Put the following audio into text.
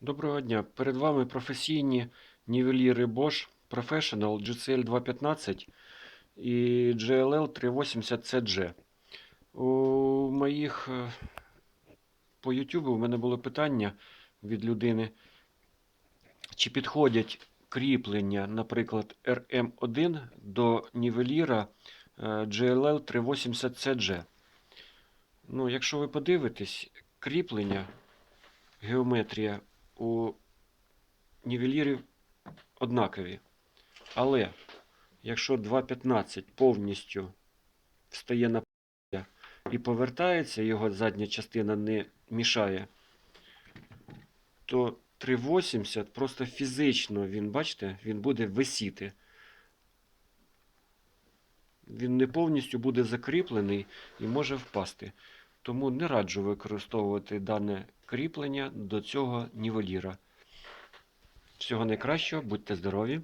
Доброго дня. Перед вами професійні нівеліри Bosch Professional GCL 215 і GLL 380 CG. У моїх е, по YouTube у мене було питання від людини, чи підходять кріплення, наприклад, RM1 до нівеліра е, GLL 380 CG. Ну, якщо ви подивитесь, кріплення, геометрія у нівелірів однакові. Але якщо 2.15 повністю встає на п- і повертається, його задня частина не мішає, то 3.80 просто фізично він, бачите, він буде висіти. Він не повністю буде закріплений і може впасти. Тому не раджу використовувати дане кріплення до цього нівеліра. Всього найкращого, будьте здорові!